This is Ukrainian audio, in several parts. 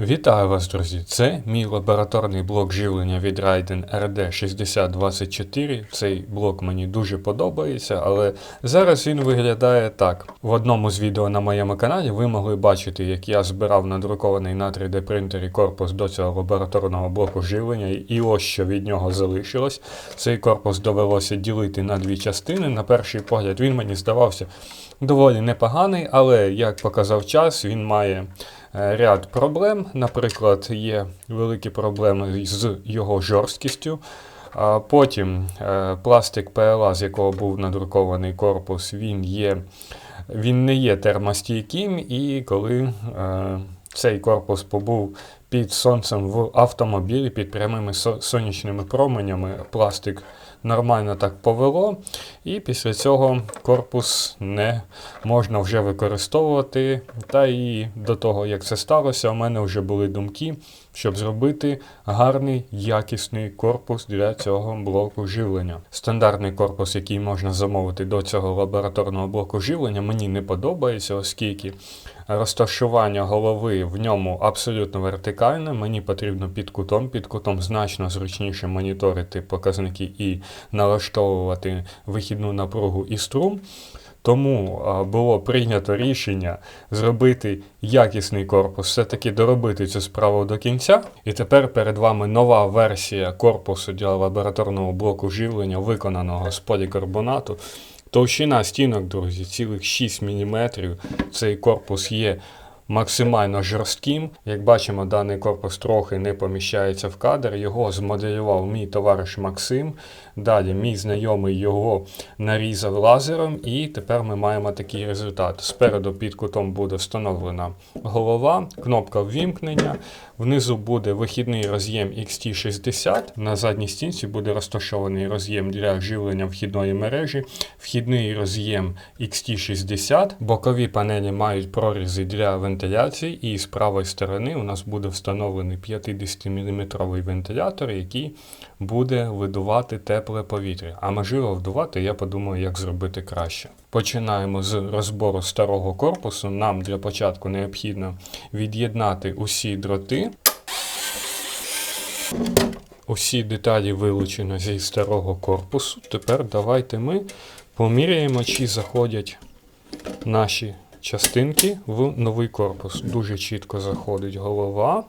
Вітаю вас, друзі! Це мій лабораторний блок живлення від Raiden RD6024. Цей блок мені дуже подобається, але зараз він виглядає так. В одному з відео на моєму каналі ви могли бачити, як я збирав надрукований на 3D принтері корпус до цього лабораторного блоку живлення, і ось що від нього залишилось. Цей корпус довелося ділити на дві частини. На перший погляд він мені здавався доволі непоганий, але як показав час, він має ряд проблем. Наприклад, є великі проблеми з його жорсткістю. Потім е, пластик PLA, з якого був надрукований корпус, він, є, він не є термостійким, і коли е, цей корпус побув під сонцем в автомобілі під прямими сонячними променями, пластик нормально так повело, і після цього корпус не можна вже використовувати. Та і до того, як це сталося, у мене вже були думки, щоб зробити гарний якісний корпус для цього блоку живлення. Стандартний корпус, який можна замовити до цього лабораторного блоку живлення, мені не подобається, оскільки розташування голови в ньому абсолютно вертикальне. Мені потрібно під кутом. Під кутом значно зручніше моніторити показники і налаштовувати вихідну напругу і струм. Тому було прийнято рішення зробити якісний корпус, все-таки доробити цю справу до кінця. І тепер перед вами нова версія корпусу для лабораторного блоку живлення, виконаного з полікарбонату. Товщина стінок, друзі, цілих 6 мм. Цей корпус є максимально жорстким. Як бачимо, даний корпус трохи не поміщається в кадр. Його змоделював мій товариш Максим. Далі мій знайомий його нарізав лазером, і тепер ми маємо такий результат. Спереду під кутом буде встановлена голова, кнопка ввімкнення. Внизу буде вихідний роз'єм XT60. На задній стінці буде розташований роз'єм для живлення вхідної мережі, вхідний роз'єм XT60. Бокові панелі мають прорізи для вентиляції, і з правої сторони у нас буде встановлений 50-мм вентилятор, який буде видувати тепле повітря. А можливо вдувати, я подумаю, як зробити краще. Починаємо з розбору старого корпусу. Нам для початку необхідно від'єднати усі дроти. Усі деталі вилучено зі старого корпусу. Тепер давайте ми поміряємо, чи заходять наші частинки в новий корпус. Дуже чітко заходить голова.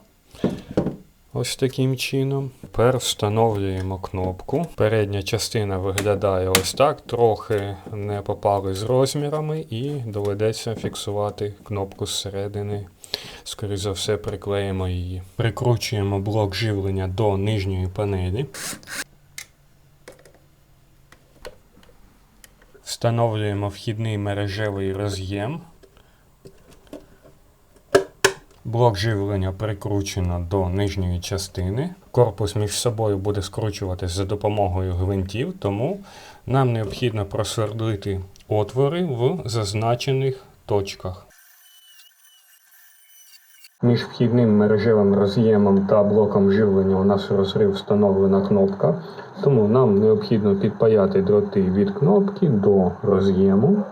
Ось таким чином. Тепер встановлюємо кнопку. Передня частина виглядає ось так, трохи не попали з розмірами, і доведеться фіксувати кнопку зсередини. Скоріше за все, приклеїмо її. Прикручуємо блок живлення до нижньої панелі. Встановлюємо вхідний мережевий роз'єм. Блок живлення прикручено до нижньої частини. Корпус між собою буде скручуватись за допомогою гвинтів, тому нам необхідно просвердлити отвори в зазначених точках. Між вхідним мережевим роз'ємом та блоком живлення у нас розрив встановлена кнопка, тому нам необхідно підпаяти дроти від кнопки до роз'єму.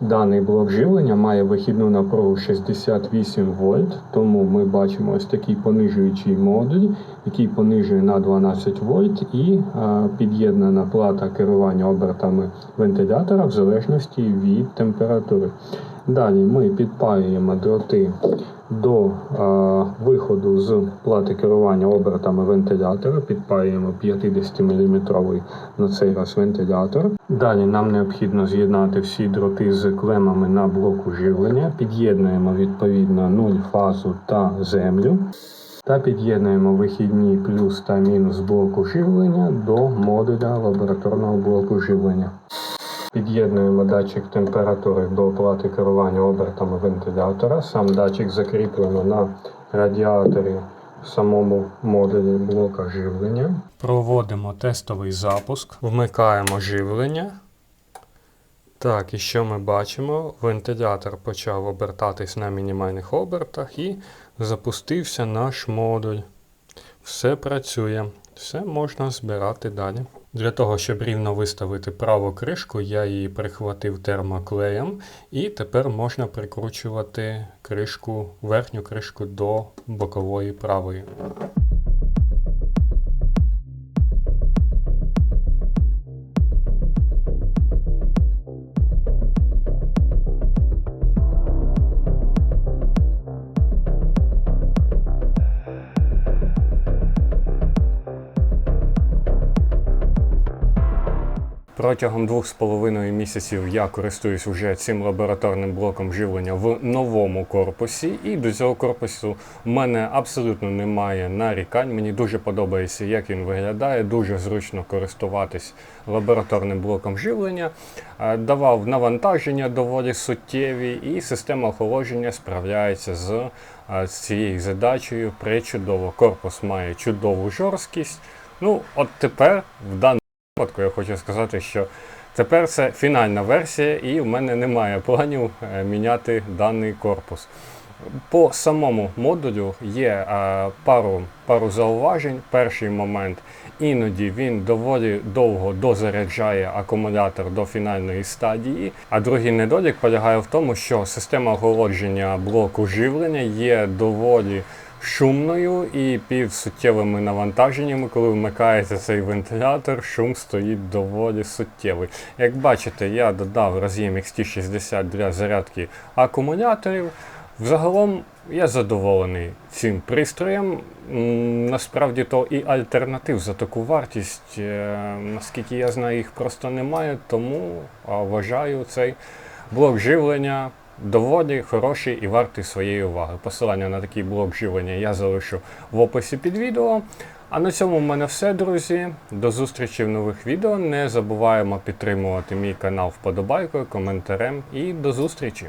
Даний блок живлення має вихідну напругу 68 вольт, тому ми бачимо ось такий понижуючий модуль, який понижує на 12 вольт і е, під'єднана плата керування обертами вентилятора в залежності від температури. Далі ми підпаюємо дроти до е, виходу з плати керування обертами вентилятора, підпаюємо 50-мм на цей раз вентилятор. Далі нам необхідно з'єднати всі дроти з клемами на блоку живлення, під'єднуємо відповідно 0 фазу та землю. Та під'єднуємо вихідні плюс та мінус блоку живлення до модуля лабораторного блоку живлення. Під'єднуємо датчик температури до плати керування обертами вентилятора. Сам датчик закріплено на радіаторі в самому модулі блока живлення. Проводимо тестовий запуск, вмикаємо живлення. Так, і що ми бачимо? Вентилятор почав обертатись на мінімальних обертах і запустився наш модуль. Все працює, все можна збирати далі. Для того, щоб рівно виставити праву кришку, я її прихватив термоклеєм, і тепер можна прикручувати кришку, верхню кришку до бокової правої. Протягом двох з половиною місяців я користуюсь вже цим лабораторним блоком живлення в новому корпусі, і до цього корпусу в мене абсолютно немає нарікань. Мені дуже подобається, як він виглядає. Дуже зручно користуватись лабораторним блоком живлення. Е, Давав навантаження доволі суттєві, і система охолодження справляється з, е, цією задачею причудово. Корпус має чудову жорсткість. Ну, от тепер в даному випадку я хочу сказати, що тепер це фінальна версія, і в мене немає планів е, міняти даний корпус. По самому модулю є е, пару, пару зауважень. Перший момент, іноді він доволі довго дозаряджає акумулятор до фінальної стадії. А другий недолік полягає в тому, що система охолодження блоку живлення є доволі шумною і під суттєвими навантаженнями, коли вмикається цей вентилятор, шум стоїть доволі суттєвий. Як бачите, я додав роз'єм XT60 для зарядки акумуляторів. Взагалом я задоволений цим пристроєм. Насправді то і альтернатив за таку вартість, е, наскільки я знаю, їх просто немає, тому вважаю цей блок живлення доволі хороший і вартий своєї уваги. Посилання на такий блок живлення я залишу в описі під відео. А на цьому в мене все, друзі. До зустрічі в нових відео. Не забуваємо підтримувати мій канал вподобайкою, коментарем і до зустрічі!